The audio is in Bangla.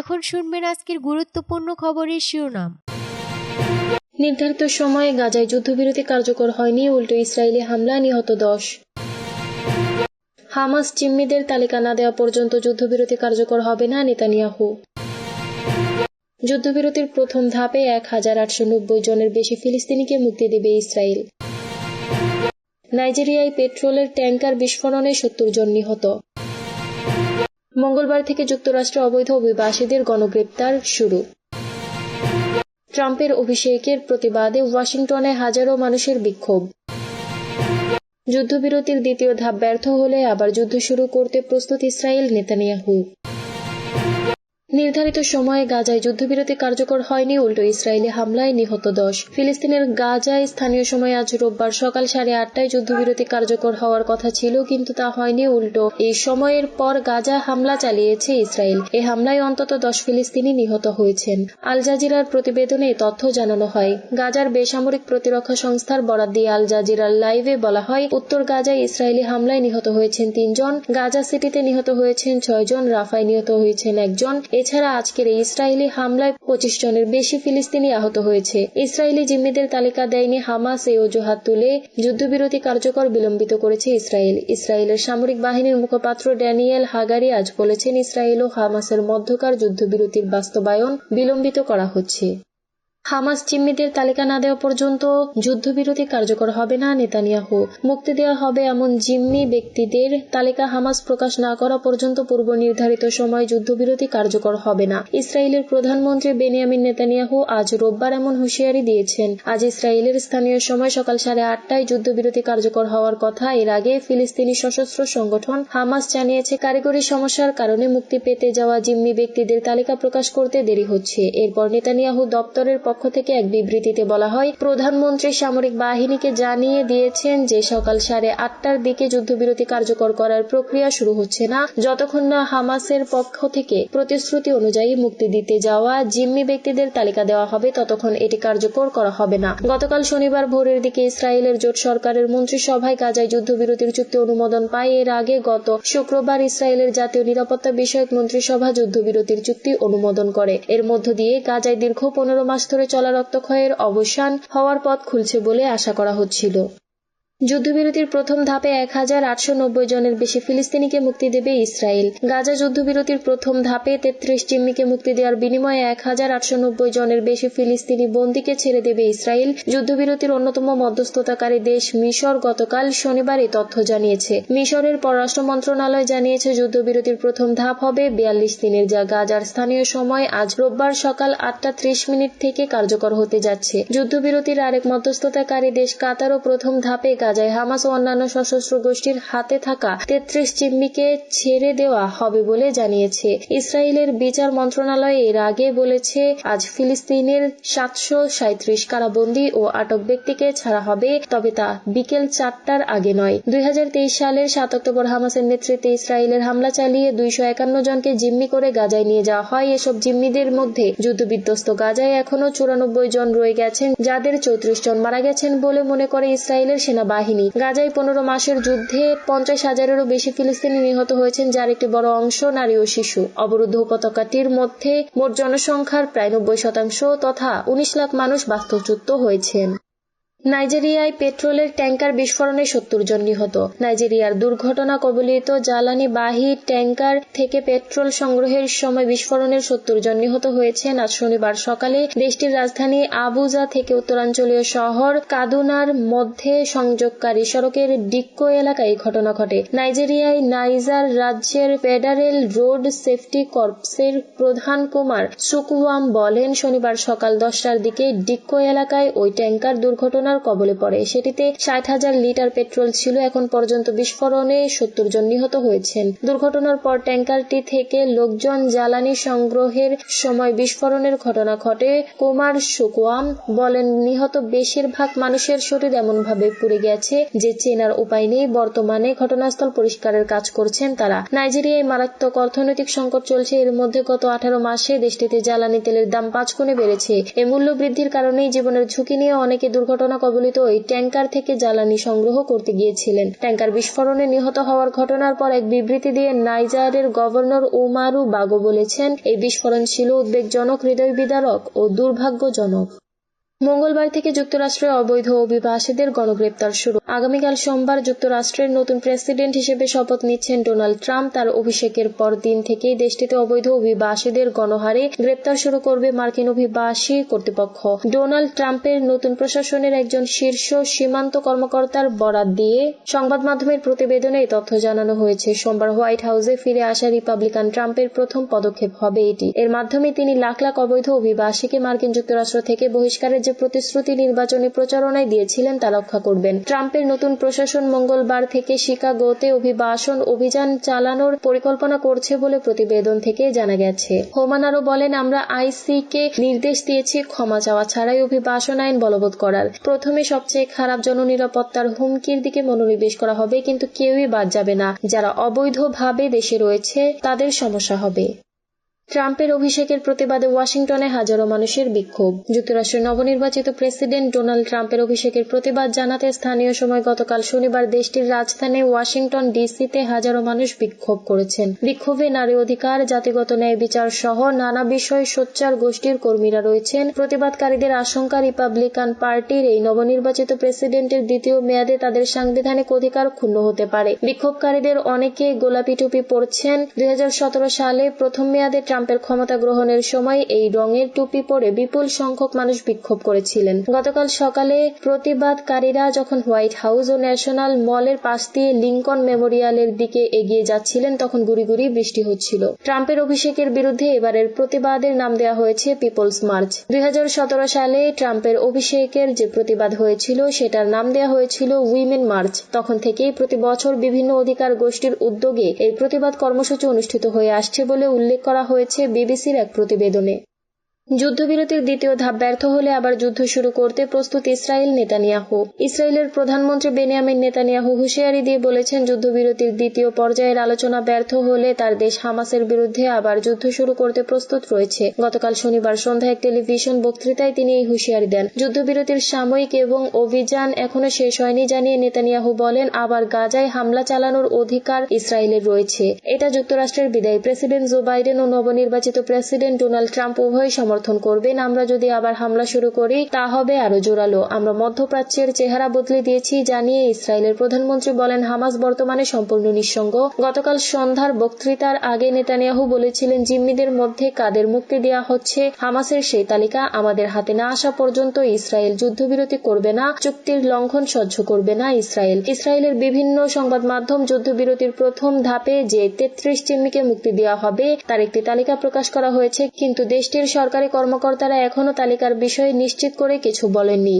এখন শুনবেন আজকের গুরুত্বপূর্ণ খবরের শিরোনাম। নির্ধারিত সময়ে গাজায় যুদ্ধবিরতি কার্যকর হয়নি, উল্টো ইসরায়েলি হামলা, নিহত দশ। হামাস চিম্মিদের তালিকা না দেওয়া পর্যন্ত যুদ্ধবিরতি কার্যকর হবে না নেতানিয়াহু। যুদ্ধবিরতির প্রথম ধাপে এক হাজার আটশো নব্বই জনের বেশি ফিলিস্তিনিকে মুক্তি দেবে ইসরায়েল। নাইজেরিয়ায় পেট্রোলের ট্যাঙ্কার বিস্ফোরণে সত্তর জন নিহত। মঙ্গলবার থেকে যুক্তরাষ্ট্রে অবৈধ অভিবাসীদের গণগ্রেপ্তার শুরু। ট্রাম্পের অভিষেকের প্রতিবাদে ওয়াশিংটনে হাজারো মানুষের বিক্ষোভ। যুদ্ধবিরতির দ্বিতীয় ধাপ ব্যর্থ হলে আবার যুদ্ধ শুরু করতে প্রস্তুত ইসরায়েল নেতানিয়াহু। নির্ধারিত সময়ে গাজায় যুদ্ধবিরতি কার্যকর হয়নি, উল্টো ইসরায়েলি হামলায় নিহত দশ। ফিলিস্তিনের গাজায় স্থানীয় সময় আজ রোববার সকাল সাড়ে আটটায় যুদ্ধবিরতি কার্যকর হওয়ার কথা ছিল, কিন্তু তা হয়নি, উল্টো। এই সময়ের পর গাজা হামলা চালিয়েছে ইসরায়েল। এ হামলায় অন্তত দশ ফিলিস্তিনি নিহত হয়েছেন। আল জাজিরার প্রতিবেদনে তথ্য জানানো হয়, গাজার বেসামরিক প্রতিরক্ষা সংস্থার বরাদ দিয়ে আল জাজিরার লাইভে বলা হয়, উত্তর গাজায় ইসরায়েলি হামলায় নিহত হয়েছেন তিনজন, গাজা সিটিতে নিহত হয়েছেন ছয়জন, রাফায় নিহত হয়েছেন একজন। এছাড়া আজকের এই ইসরায়েলি হামলায় পঁচিশ জনের বেশি ফিলিস্তিনি আহত হয়েছে। ইসরায়েলি জিম্মিদের তালিকা দেয়নি হামাস এই অজুহাত তুলে যুদ্ধবিরতি কার্যকর বিলম্বিত করেছে ইসরায়েল। ইসরায়েলের সামরিক বাহিনীর মুখপাত্র ড্যানিয়েল হাগারি আজ বলেছেন, ইসরায়েল ও হামাসের মধ্যকার যুদ্ধবিরতির বাস্তবায়ন বিলম্বিত করা হচ্ছে। হামাস জিম্মিদের তালিকা না দেওয়া পর্যন্ত যুদ্ধবিরতি কার্যকর হবে না নেতানিয়াহু। মুক্তি দেওয়া হবে এমন জিম্মি ব্যক্তিদের তালিকা হামাস প্রকাশ না করা পর্যন্ত পূর্ব নির্ধারিত সময় যুদ্ধবিরতি কার্যকর হবে না। ইসরায়েলের প্রধানমন্ত্রী বেনিয়ামিন নেতানিয়াহু আজ রোববার এমন হুঁশিয়ারি দিয়েছেন। আজ ইসরায়েলের স্থানীয় সময় সকাল সাড়ে আটটায় যুদ্ধবিরতি কার্যকর হওয়ার কথা। এর আগে ফিলিস্তিনি সশস্ত্র সংগঠন হামাস জানিয়েছে, কারিগরি সমস্যার কারণে মুক্তি পেতে যাওয়া জিম্মি ব্যক্তিদের তালিকা প্রকাশ করতে দেরি হচ্ছে। এরপর নেতানিয়াহু দপ্তরের পক্ষ থেকে এক বিবৃতিতে বলা হয়, প্রধানমন্ত্রী সামরিক বাহিনীকে জানিয়ে দিয়েছেন যে সকাল সাড়ে আটটার দিকে যুদ্ধবিরতি কার্যকর করার প্রক্রিয়া শুরু হচ্ছে না। যতক্ষণ না হামাসের পক্ষ থেকে প্রতিশ্রুতি অনুযায়ী মুক্তি দিতে যাওয়া জিম্মি ব্যক্তিদের তালিকা দেওয়া হবে, ততক্ষণ এটি কার্যকর করা হবে না। গতকাল শনিবার ভোরের দিকে ইসরায়েলের জোট সরকারের মন্ত্রিসভায় গাজায় যুদ্ধবিরতির চুক্তি অনুমোদন পায়। এর আগে গত শুক্রবার ইসরায়েলের জাতীয় নিরাপত্তা বিষয়ক মন্ত্রিসভা যুদ্ধবিরতির চুক্তি অনুমোদন করে। এর মধ্য দিয়ে গাজায় দীর্ঘ পনেরো মাস ধরে চলা রক্তক্ষয়ের অবসান হওয়ার পথ খুলছে বলে আশা করা হচ্ছিল। যুদ্ধবিরতির প্রথম ধাপে এক হাজার আটশো নব্বই জনের বেশি ফিলিস্তিনিকে মুক্তি দেবে ইসরায়েল। গাজা যুদ্ধবিরতির প্রথম ধাপে তেত্রিশ জিম্মিকে মুক্তি দেওয়ার বিনিময়ে এক হাজার আটশো নব্বই জনের বেশি ফিলিস্তিনি বন্দীকে ছেড়ে দেবে ইসরায়েল। যুদ্ধবিরতির অন্যতম মধ্যস্থতাকারী দেশ মিশর গতকাল শনিবার এই তথ্য জানিয়েছে। মিশরের পররাষ্ট্র মন্ত্রণালয় জানিয়েছে, যুদ্ধবিরতির প্রথম ধাপ হবে বিয়াল্লিশ দিনের, যা গাজার স্থানীয় সময় আজ রোববার সকাল আটটা ত্রিশ মিনিট থেকে কার্যকর হতে যাচ্ছে। যুদ্ধবিরতির আরেক মধ্যস্থতাকারী দেশ কাতারও প্রথম ধাপে গাজায় হামাস ও অন্যান্য সশস্ত্র গোষ্ঠীর হাতে থাকা তেত্রিশ জিম্মিকে ছেড়ে দেওয়া হবে বলে জানিয়েছে। ইসরায়েলের বিচার মন্ত্রণালয় এর আগে বলেছে, আজ ফিলিস্তিনের সাতশো সাঁত্রিশ কারাবন্দী ও আটক ব্যক্তিকে ছাড়া হবে, তবে তা বিকেল চারটার আগে নয়। দুই সালের সাত অক্টোবর হামাসের নেতৃত্বে ইসরায়েলের হামলা চালিয়ে দুইশো একান্ন জনকে জিম্মি করে গাজায় নিয়ে যাওয়া হয়। এসব জিম্মিদের মধ্যে যুদ্ধবিধ্বস্ত গাজায় এখনও চুরানব্বই জন রয়ে গেছেন, যাদের চৌত্রিশ জন মারা গেছেন বলে মনে করে ইসরায়েলের সেনাবাহিনী। বাহিনী। গাজায় পনেরো মাসের যুদ্ধে পঞ্চাশ হাজারেরও বেশি ফিলিস্তিনি নিহত হয়েছেন, যার একটি বড় অংশ নারী ও শিশু। অবরুদ্ধ উপত্যকাটির মধ্যে মোট জনসংখ্যার প্রায় নব্বই শতাংশ তথা উনিশ লাখ মানুষ বাস্তুচ্যুত হয়েছেন। নাইজেরিয়ায় পেট্রোলের ট্যাঙ্কার বিস্ফোরণে সত্তর জন নিহত। নাইজেরিয়ার দুর্ঘটনা কবলিত জ্বালানি বাহী ট্যাঙ্কার থেকে পেট্রোল সংগ্রহের সময় বিস্ফোরণের সত্তর জন নিহত হয়েছে আজ শনিবার সকালে দেশটির রাজধানী আবুজা থেকে উত্তরাঞ্চলীয় শহর কাদুনার মধ্যে সংযোগকারী সড়কের ডিক্কো এলাকায় এই ঘটনা ঘটে। নাইজেরিয়ায় নাইজার রাজ্যের ফেডারেল রোড সেফটি কর্পসের প্রধান কুমার সুকুয়াম বলেন, শনিবার সকাল দশটার দিকে ডিক্কো এলাকায় ওই ট্যাঙ্কার দুর্ঘটনার কবলে পড়ে। সেটিতে ষাট হাজার লিটার পেট্রোল ছিল। এখন পর্যন্ত বিস্ফোরণে সত্তর জন নিহত হয়েছেন। দুর্ঘটনার পর ট্যাঙ্কারটি থেকে লোকজন জ্বালানি সংগ্রহের সময় বিস্ফোরণের ঘটনা ঘটে। কুমার সুকুয়াম বলেন, নিহত বেশিরভাগ মানুষের শরীর এমনভাবে পুড়ে গেছে যে চেনার উপায় নেই। বর্তমানে ঘটনাস্থল পরিষ্কারের কাজ করছেন তারা। নাইজেরিয়ায় মারাত্মক অর্থনৈতিক সংকট চলছে। এর মধ্যে গত আঠারো মাসে দেশটিতে জ্বালানি তেলের দাম পাঁচ গুণে বেড়েছে। এ মূল্য বৃদ্ধির কারণেই জীবনের ঝুঁকি নিয়ে অনেকে দুর্ঘটনা কবলিত ওই ট্যাঙ্কার থেকে জ্বালানি সংগ্রহ করতে গিয়েছিলেন। ট্যাঙ্কার বিস্ফোরণে নিহত হওয়ার ঘটনার পর এক বিবৃতি দিয়ে নাইজারের গভর্নর উমারু বাগো বলেছেন, এই বিস্ফোরণ ছিল উদ্বেগজনক হৃদয় বিদারক ও দুর্ভাগ্যজনক। মঙ্গলবার থেকে যুক্তরাষ্ট্রে অবৈধ অভিবাসীদের গণগ্রেপ্তার শুরু। আগামীকাল সোমবার যুক্তরাষ্ট্রের নতুন প্রেসিডেন্ট হিসেবে শপথ নিচ্ছেন ডোনাল্ড ট্রাম্প। তার অভিষেকের পর দিন থেকেই দেশটিতে অবৈধ অভিবাসীদের গণহারে গ্রেপ্তার শুরু করবে মার্কিন অভিবাসী কর্তৃপক্ষ। ডোনাল্ড ট্রাম্পের নতুন প্রশাসনের একজন শীর্ষ সীমান্ত কর্মকর্তার বরাত দিয়ে সংবাদ মাধ্যমের প্রতিবেদনে এই তথ্য জানানো হয়েছে। সোমবার হোয়াইট হাউসে ফিরে আসা রিপাবলিকান ট্রাম্পের প্রথম পদক্ষেপ হবে এটি। এর মাধ্যমে তিনি লাখ লাখ অবৈধ অভিবাসীকে মার্কিন যুক্তরাষ্ট্র থেকে বহিষ্কারের যে প্রতিশ্রুতি নির্বাচনী প্রচারণায় দিয়েছিলেন তা রক্ষা করবেন ট্রাম্পের নতুন প্রশাসন মঙ্গলবার থেকে শিকাগোতে অভিবাসন অভিযান চালানোর পরিকল্পনা করছে বলে প্রতিবেদন থেকে জানা গেছে। হোমান আরও বলেন, আমরা আইসি কে নির্দেশ দিয়েছি, ক্ষমা চাওয়া ছাড়াই অভিবাসন আইন বলবৎ করার। প্রথমে সবচেয়ে খারাপ জননিরাপত্তার হুমকির দিকে মনোনিবেশ করা হবে, কিন্তু কেউই বাদ যাবে না। যারা অবৈধভাবে দেশে রয়েছে, তাদের সমস্যা হবে। ট্রাম্পের অভিষেকের প্রতিবাদে ওয়াশিংটনে হাজারো মানুষের বিক্ষোভ। যুক্তরাষ্ট্রের নবনির্বাচিত প্রেসিডেন্ট ডোনাল্ড ট্রাম্পের অভিষেকের প্রতিবাদ জানাতে স্থানীয় সময় গতকাল শনিবার দেশটির রাজধানী ওয়াশিংটন ডিসিতে হাজারো মানুষ বিক্ষোভ করেছেন। বিক্ষোভে নারী অধিকার, জাতিগত ন্যায় বিচার সহ নানা বিষয়ে সোচ্চার গোষ্ঠীর কর্মীরা রয়েছেন। প্রতিবাদকারীদের আশঙ্কা, রিপাবলিকান পার্টির এই নবনির্বাচিত প্রেসিডেন্টের দ্বিতীয় মেয়াদে তাদের সাংবিধানিক অধিকার ক্ষুণ্ণ হতে পারে। বিক্ষোভকারীদের অনেকে গোলাপি টুপি পরছেন। দু হাজার সতেরো সালে প্রথম মেয়াদে ট্রাম্পের ক্ষমতা গ্রহণের সময় এই রঙের টুপি পরে বিপুল সংখ্যক মানুষ বিক্ষোভ করেছিলেন। গতকাল সকালে প্রতিবাদকারীরা যখন হোয়াইট হাউস ও ন্যাশনাল মলের পাশ দিয়ে লিঙ্কন মেমোরিয়ালের দিকে এগিয়ে যাচ্ছিলেন, তখন গুড়ি গুড়ি বৃষ্টি হচ্ছিল। ট্রাম্পের অভিষেকের বিরুদ্ধে এবারের প্রতিবাদের নাম দেওয়া হয়েছে পিপলস মার্চ। দুই হাজার সতেরো সালে ট্রাম্পের অভিষেকের যে প্রতিবাদ হয়েছিল, সেটার নাম দেওয়া হয়েছিল উইমেন মার্চ। তখন থেকেই প্রতি বছর বিভিন্ন অধিকার গোষ্ঠীর উদ্যোগে এই প্রতিবাদ কর্মসূচি অনুষ্ঠিত হয়ে আসছে বলে উল্লেখ করা হয়েছে। হয়েছে বিবিসির এক প্রতিবেদনে। যুদ্ধবিরতির দ্বিতীয় ধাপ ব্যর্থ হলে আবার যুদ্ধ শুরু করতে প্রস্তুত ইসরায়েল নেতানিয়াহু। ইসরায়েলের প্রধানমন্ত্রী বেনিয়ামিন নেতানিয়াহু হুঁশিয়ারি দিয়ে বলেছেন, যুদ্ধবিরতির দ্বিতীয় পর্যায়ের আলোচনা ব্যর্থ হলে তার দেশ হামাসের বিরুদ্ধে আবার যুদ্ধ শুরু করতে প্রস্তুত রয়েছে। গতকাল শনিবার সন্ধ্যায় এক টেলিভিশন বক্তৃতায় তিনি এই হুঁশিয়ারি দেন। যুদ্ধবিরতির সাময়িক এবং অভিযান এখনও শেষ হয়নি জানিয়ে নেতানিয়াহু বলেন, আবার গাজায় হামলা চালানোর অধিকার ইসরায়েলের রয়েছে। এটা যুক্তরাষ্ট্রের বিদায় প্রেসিডেন্ট জো বাইডেন ও নবনির্বাচিত প্রেসিডেন্ট ডোনাল্ড ট্রাম্প উভয় সমর্থন করবেন আমরা যদি আবার হামলা শুরু করি, তা হবে আরও জোরালো। আমরা মধ্যপ্রাচ্যের চেহারা বদলে দিয়েছি, জানিয়ে ইসরায়েলের প্রধানমন্ত্রী বলেন, হামাস বর্তমানে সম্পূর্ণ নিঃসঙ্গ। গতকাল সন্ধ্যার বক্তৃতার আগে নেতানিয়াহু বলেছিলেন, জিম্মিদের মধ্যে কাদের মুক্তি দেওয়া হচ্ছে, হামাসের সেই তালিকা আমাদের হাতে না আসা পর্যন্ত ইসরায়েল যুদ্ধবিরতি করবে না, চুক্তির লঙ্ঘন সহ্য করবে না ইসরায়েল। ইসরায়েলের বিভিন্ন সংবাদ মাধ্যম যুদ্ধবিরতির প্রথম ধাপে যে তেত্রিশ জিম্মিকে মুক্তি দেওয়া হবে, তার একটি তালিকা প্রকাশ করা হয়েছে। কিন্তু দেশটির সরকারি কর্মকর্তারা এখনও তালিকার বিষয়ে নিশ্চিত করে কিছু বলেননি।